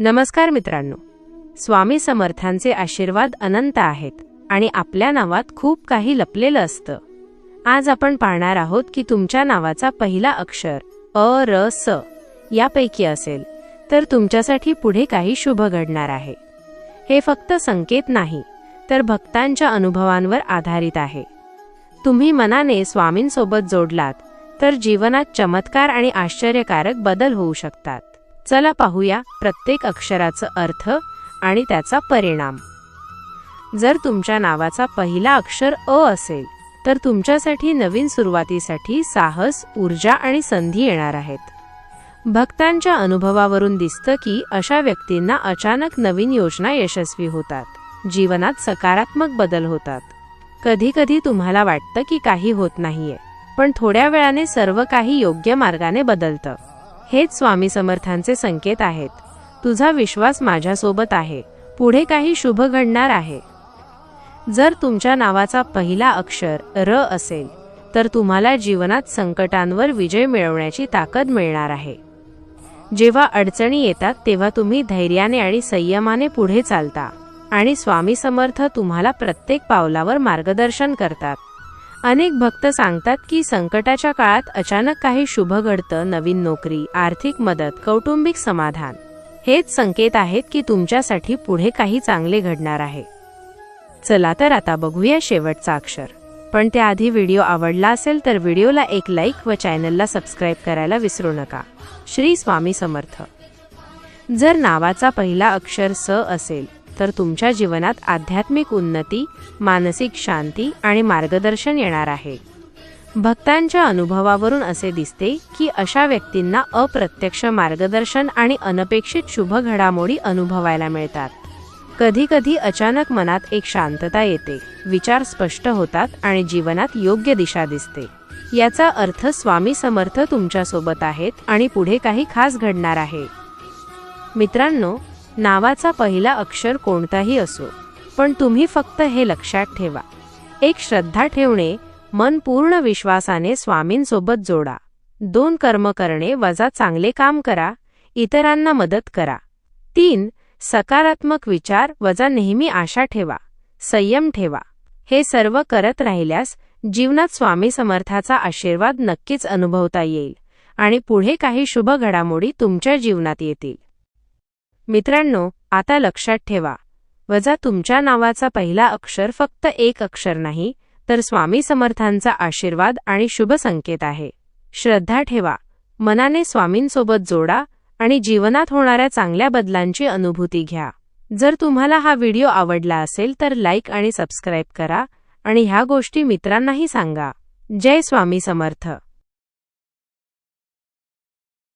नमस्कार मित्रांनो. स्वामी समर्थांचे आशीर्वाद अनंत आहेत आणि आपल्या नावात खूप काही लपलेलं असतं. आज आपण पाहणार आहोत की तुमच्या नावाचा पहिला अक्षर अ र स यापैकी असेल तर तुमच्यासाठी पुढे काही शुभ घडणार आहे. हे फक्त संकेत नाही तर भक्तांच्या अनुभवांवर आधारित आहे. तुम्ही मनाने स्वामींसोबत जोडलात तर जीवनात चमत्कार आणि आश्चर्यकारक बदल होऊ शकतात. चला पाहूया प्रत्येक अक्षराचं अर्थ आणि त्याचा परिणाम. जर तुमच्या नावाचा पहिला अक्षर अ असेल तर तुमच्यासाठी नवीन सुरुवातीसाठी साहस ऊर्जा आणि संधी येणार आहेत. भक्तांच्या अनुभवावरून दिसतं की अशा व्यक्तींना अचानक नवीन योजना यशस्वी होतात. जीवनात सकारात्मक बदल होतात. कधी कधी तुम्हाला वाटतं की काही होत नाहीये पण थोड्या वेळाने सर्व काही योग्य मार्गाने बदलतं. हेच स्वामी समर्थांचे संकेत आहेत. तुझा विश्वास माझ्यासोबत आहे. पुढे काही शुभ घडणार आहे. जर तुमच्या नावाचा पहिला अक्षर र असेल तर तुम्हाला जीवनात संकटांवर विजय मिळवण्याची ताकद मिळणार आहे. जेव्हा अडचणी येतात तेव्हा तुम्ही धैर्याने आणि संयमाने पुढे चालता आणि स्वामी समर्थ तुम्हाला प्रत्येक पावलावर मार्गदर्शन करतात. अनेक भक्त सांगतात की संकटाच्या काळात अचानक काही शुभ घडतं नवीन नोकरी आर्थिक मदत कौटुंबिक समाधान. हेच संकेत आहेत की तुमच्यासाठी पुढे काही चांगले घडणार आहे. चला तर आता बघूया शेवटचा अक्षर. पण त्याआधी व्हिडिओ आवडला असेल तर व्हिडिओला एक लाईक व चॅनलला सबस्क्राईब करायला विसरू नका. श्री स्वामी समर्थ. जर नावाचा पहिला अक्षर स असेल तर तुमच्या जीवनात आध्यात्मिक उन्नती मानसिक शांती आणि मार्गदर्शन येणार आहे. भक्तांच्या अनुभवावरून असे दिसते की अशा व्यक्तींना अप्रत्यक्ष मार्गदर्शन आणि अनपेक्षित शुभ घडामोडी अनुभवायला मिळतात. कधीकधी अचानक मनात एक शांतता येते विचार स्पष्ट होतात आणि जीवनात योग्य दिशा दिसते. याचा अर्थ स्वामी समर्थ तुमच्यासोबत आहेत आणि पुढे काही खास घडणार आहे. मित्रांनो नावाचा पहिला अक्षर कोणताही असो पण तुम्ही फक्त हे लक्षात ठेवा. एक श्रद्धा ठेवणे मन पूर्ण विश्वासाने स्वामींसोबत जोडा. दोन कर्म करणे वजा चांगले काम करा इतरांना मदत करा. तीन सकारात्मक विचार वजा नेहमी आशा ठेवा संयम ठेवा. हे सर्व करत राहिल्यास जीवनात स्वामी समर्थाचा आशीर्वाद नक्कीच अनुभवता येईल आणि पुढे काही शुभ घडामोडी तुमच्या जीवनात येतील. मित्रांनो आता लक्षात ठेवा. वजा तुमच्या नावाचा पहिला अक्षर फक्त एक अक्षर नाही तर स्वामी समर्थांचा आशीर्वाद आणि शुभ संकेत आहे. श्रद्धा ठेवा. मनाने स्वामींसोबत जोडा आणि जीवनात होणाऱ्या चांगल्या बदलांची अनुभूती घ्या. जर तुम्हाला हा व्हिडिओ आवडला असेल तर लाईक आणि सबस्क्राईब करा आणि ह्या गोष्टी मित्रांनाही सांगा. जय स्वामी समर्थ.